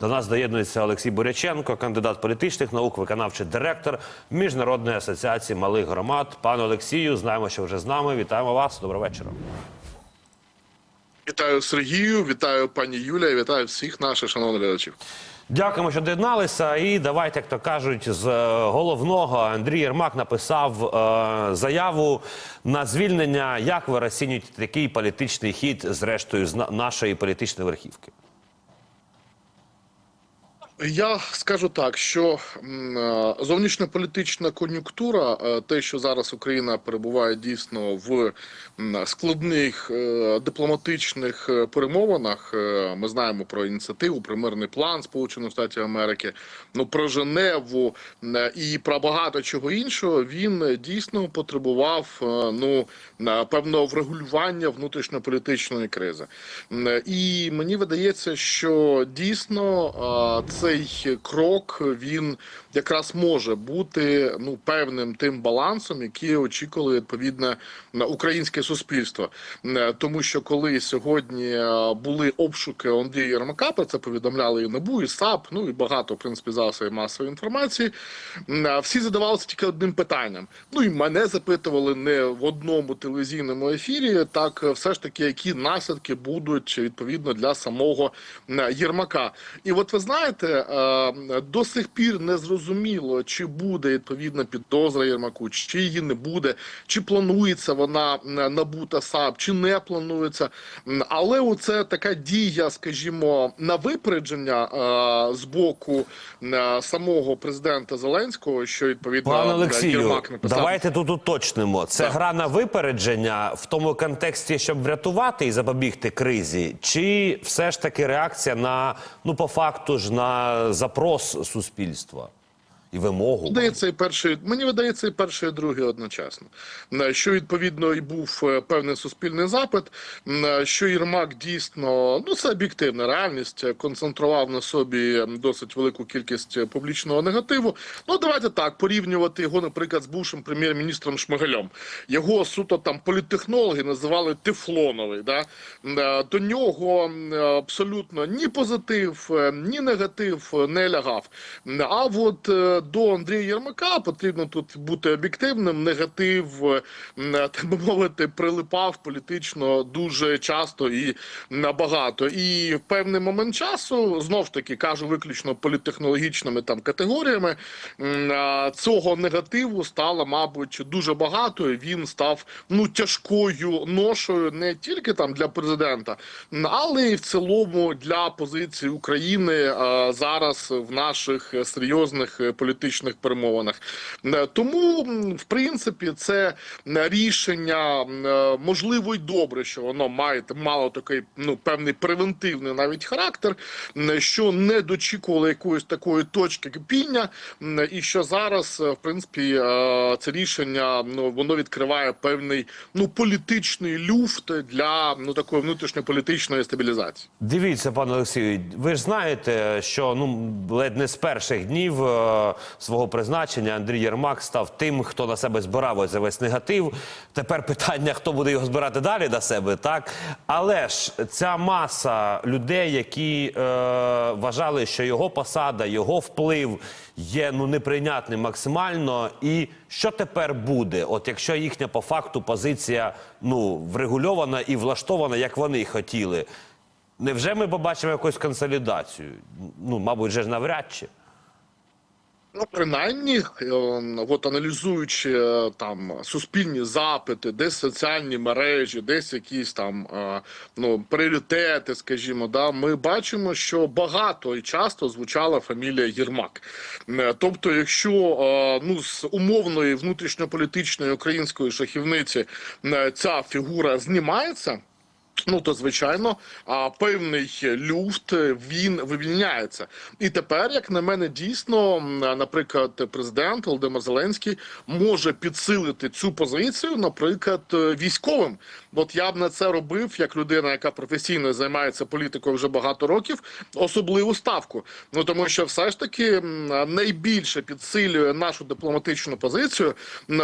До нас доєднується Олексій Буряченко, кандидат політичних наук, виконавчий директор Міжнародної асоціації малих громад. Пане Олексію, знаємо, що вже з нами. Вітаємо вас. Доброго вечора. Вітаю Сергію, вітаю пані Юлія, вітаю всіх наших шановних глядачів. Дякуємо, що доєдналися. І давайте, як то кажуть, з е, головного Андрій Єрмак написав е, заяву на звільнення. Як ви розцінюєте такий політичний хід, зрештою, з на- нашої політичної верхівки? Я скажу так, що е, зовнішньополітична кон'юнктура, е, те, що зараз Україна перебуває дійсно в складних е, дипломатичних перемовинах. Ми знаємо про ініціативу, про мирний план Сполучених Штатів Америки, ну про Женеву і про багато чого іншого. Він дійсно потребував ну певного врегулювання внутрішньополітичної кризи. І мені видається, що дійсно е, цей крок він якраз може бути ну певним тим балансом, який очікували відповідне українське суспільство. Е, Тому що коли сьогодні е, були обшуки Андрія Єрмака, про це повідомляли і НАБУ, і САП, ну і багато в принципі засобів масової інформації. е, Всі задавалися тільки одним питанням. Ну і мене запитували не в одному телевізійному ефірі. Так, все ж таки, які наслідки будуть відповідно для самого Єрмака. І от ви знаєте, до сих пір не зрозуміло, чи буде відповідна підозра Єрмаку, чи її не буде, чи планується вона набута САП, чи не планується. Але оце така дія, скажімо, на випередження е, з боку е, самого президента Зеленського, що відповідно Пане Олексію, Єрмак написав. давайте тут уточнимо. Це Так. гра на випередження в тому контексті, щоб врятувати і запобігти кризі, чи все ж таки реакція на ну по факту ж на запрос суспільства і вимогу? Видається і перший, мені видається і перший, і другий одночасно. Що відповідно і був е, певний суспільний запит, що Єрмак дійсно, ну це об'єктивна реальність, е, концентрував на собі досить велику кількість е, публічного негативу. Ну давайте так порівнювати його, наприклад, з бувшим прем'єр-міністром Шмигалем. Його суто там політтехнологи називали Тефлоновий. Да? До нього абсолютно ні позитив, ні негатив не лягав. А от до Андрія Єрмака потрібно тут бути об'єктивним. Негатив, е, так би мовити, прилипав політично дуже часто і набагато. І в певний момент часу знов таки кажу виключно політтехнологічними там категоріями. Цього негативу стало, мабуть, дуже багато. і Він став ну тяжкою ношою не тільки там для президента, але й в цілому для позиції України е, зараз в наших е, серйозних е, політичних перемовинах. Е, Тому, в принципі, це е, рішення е, можливо й добре, що воно має мало такий ну певний превентивний навіть характер, що не дочікували якоїсь такої точки кипіння, і що зараз, в принципі, це рішення ну воно відкриває певний ну політичний люфт для ну такої внутрішньополітичної стабілізації. Дивіться, пане Олексію, ви ж знаєте, що ну ледь не з перших днів свого призначення Андрій Єрмак став тим, хто на себе збирав ось весь негатив. Тепер питання, хто буде його збирати далі на себе, так але ж ця маса людей, які е, вважали, що його посада, його вплив є ну неприйнятним максимально. І що тепер буде? От якщо їхня по факту позиція ну врегульована і влаштована, як вони хотіли. Невже ми побачимо якусь консолідацію? Ну, мабуть, же ж навряд чи. Ну, принаймні, е, от аналізуючи е, там суспільні запити, десь соціальні мережі, десь якісь там е, ну пріоритети, скажімо, да, ми бачимо, що багато і часто звучала фамілія Єрмак. Тобто, якщо ну з умовної внутрішньополітичної української шахівниці ця фігура знімається. Ну то звичайно, а певний люфт він вивільняється. І тепер, як на мене, дійсно, наприклад, президент Володимир Зеленський може підсилити цю позицію, наприклад, е, військовим. От я б на це робив як людина, яка професійно займається політикою вже багато років, особливу ставку. Ну тому що все ж таки найбільше підсилює нашу дипломатичну позицію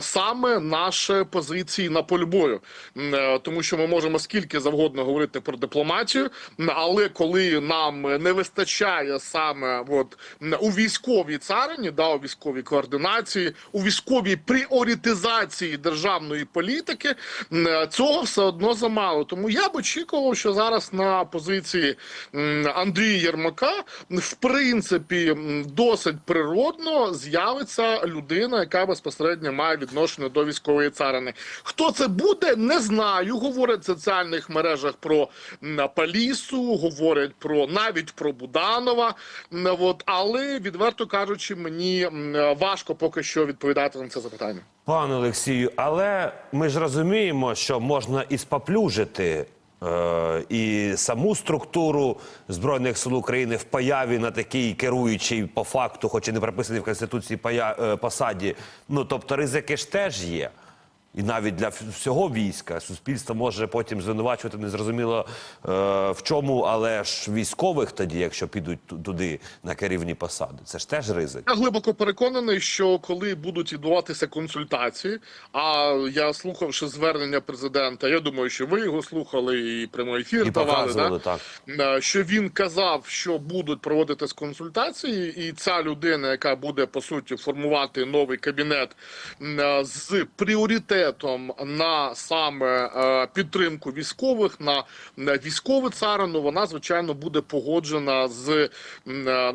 саме наші позиції на полі бою, е, тому що ми можемо скільки завгодно завгодно говорити про дипломатію, але коли нам не вистачає саме от у військовій царині, да, у військовій координації, у військовій пріоритизації державної політики, цього все одно замало. Тому я б очікував, що зараз на позиції Андрія Єрмака в принципі досить природно з'явиться людина, яка безпосередньо має відношення до військової царини. Хто це буде, не знаю. Говорять в соціальних мережах про м, Палісу, говорять про навіть про Буданова. От, але відверто кажучи, мені важко поки що відповідати на це запитання. Пане Олексію, але ми ж розуміємо, що можна і споплюжити е, і саму структуру Збройних сил України в появі на такій керуючій по факту, хоч і не прописаний в Конституції е, посаді. Ну тобто ризики ж теж є. І навіть для всього війська суспільство може потім звинувачувати незрозуміло е, в чому, але ж військових тоді, якщо підуть туди на керівні посади, це ж теж ризик. Я глибоко переконаний, що коли будуть відбуватися консультації, а я слухавши звернення президента, я думаю, що ви його слухали і прямий ефір І давали, да? так. Е, що він казав, що будуть проводитись консультації, і ця людина, яка буде по суті формувати новий кабінет е, з пріоритетом на саме е, підтримку військових, на, військову царину, вона звичайно буде погоджена з е,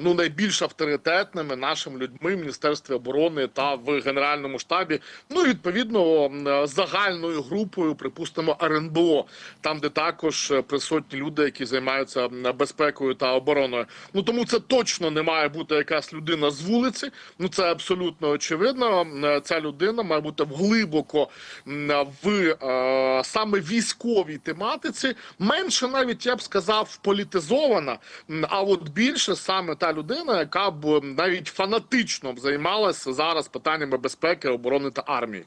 ну найбільш авторитетними нашими людьми в міністерстві оборони та в генеральному штабі. Ну і відповідно е, загальною групою, припустимо, РНБО, там де також присутні люди, які займаються безпекою та обороною. Ну тому це точно не має бути якась людина з вулиці. Ну це абсолютно очевидно. Ця людина має бути глибоко в е, саме військовій тематиці, менше навіть я б сказав політизована. А от більше саме та людина, яка б навіть фанатично б займалася зараз питаннями безпеки, оборони та армії.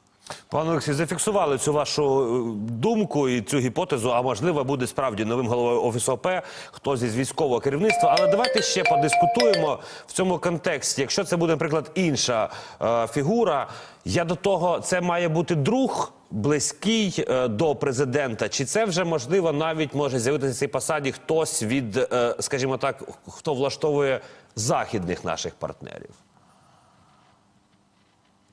Пане Олексій, зафіксували цю вашу е, думку і цю гіпотезу. А можливо, буде справді новим головою офісу ОП, хтось із військового керівництва. Але давайте ще подискутуємо в цьому контексті. Якщо це буде, наприклад, інша е, фігура, я до того це має бути друг. Близький е, до президента, чи це вже можливо навіть може з'явитися в цій посаді хтось від, е, скажімо так, хто влаштовує західних наших партнерів?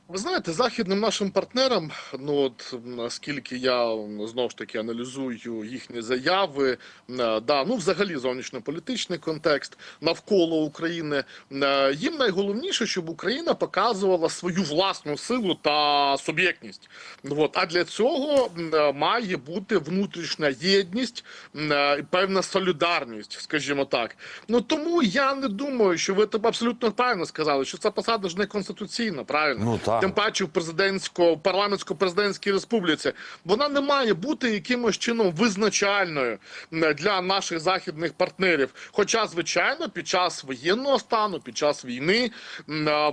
Ви знаєте, західним нашим партнерам, ну от наскільки я знову ж таки аналізую їхні заяви, да, ну взагалі зовнішньополітичний контекст навколо України, їм найголовніше, щоб Україна показувала свою власну силу та суб'єктність. Ну, От, а для цього має бути внутрішня єдність, і певна солідарність, скажімо так. Ну тому я не думаю, що ви там абсолютно правильно сказали, що ця посада ж не конституційна, правильно? Ну, так. Тим паче в президентсько парламентсько-президентській республіці вона не має бути якимось чином визначальною для наших західних партнерів. Хоча, звичайно, під час воєнного стану, під час війни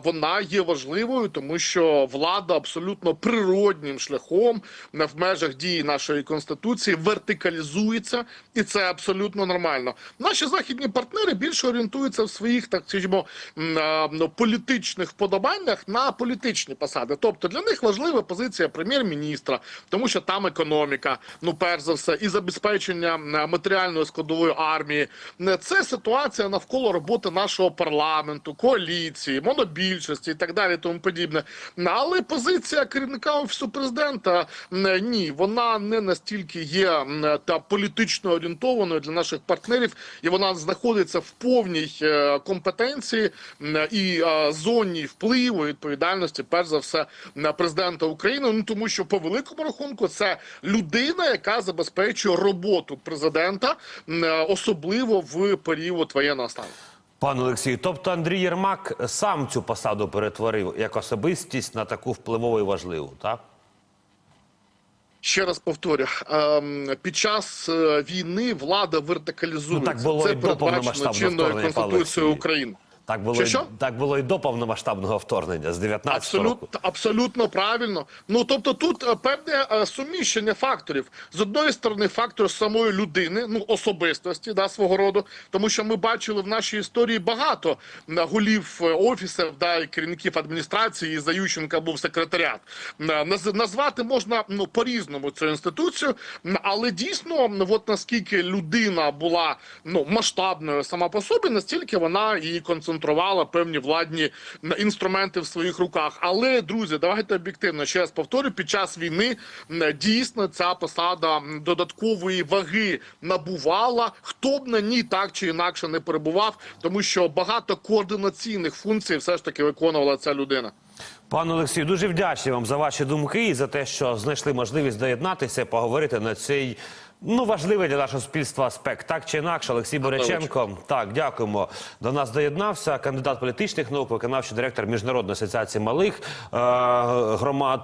вона є важливою, тому що влада абсолютно природнім шляхом в межах дії нашої конституції вертикалізується, і це абсолютно нормально. Наші західні партнери більше орієнтуються в своїх, так скажімо, ну, політичних вподобаннях на політичні посади. Тобто для них важлива позиція прем'єр-міністра, тому що там економіка, ну перш за все, і забезпечення матеріальної складової армії. Е, Це ситуація навколо роботи нашого парламенту, коаліції, монобільшості і так далі, тому подібне. Але позиція керівника офісу президента м, ні, вона не настільки є та політично орієнтованою для наших партнерів, і вона знаходиться в повній е, компетенції і е, зоні впливу і відповідальності, перш за все, на президента України. Ну тому що по великому рахунку це людина, яка забезпечує роботу президента, е, особливо в період воєнного стану. Пане Олексію, тобто Андрій Єрмак сам цю посаду перетворив як особистість на таку впливову і важливу, так? Ще раз повторю, ем, під час е, війни влада вертикалізується. Ну, так було Це і до передбачено повномасштабного чинною конституцією України. Так було Що, і- що? так було і до повномасштабного вторгнення з 19 року. Абсолютно, правильно. Ну тобто, тут е, певне е, суміщення факторів. З одної сторони, фактор самої людини, ну особистості, да, свого роду, тому що ми бачили в нашій історії багато голів е, офісів, да, і керівників адміністрації. І за Ющенка був секретаріат. Назвати можна ну по-різному цю інституцію, але дійсно, от наскільки людина була ну масштабною сама по собі, настільки вона і концентрувала певні владні інструменти в своїх руках. Але друзі, давайте об'єктивно ще раз повторю, під час війни дійсно ця посада додаткової ваги набувала. Хто б на ній так чи інакше не перебував, тому що багато координаційних функцій все ж таки виконувала ця людина. Пане Олексію, дуже вдячний вам за ваші думки і за те, що знайшли можливість доєднатися, поговорити на цей ну важливий для нашого суспільства аспект. Так чи інакше, Олексій Боряченко. Так, дякуємо. До нас доєднався кандидат політичних наук, виконавчий директор міжнародної асоціації малих е, громад.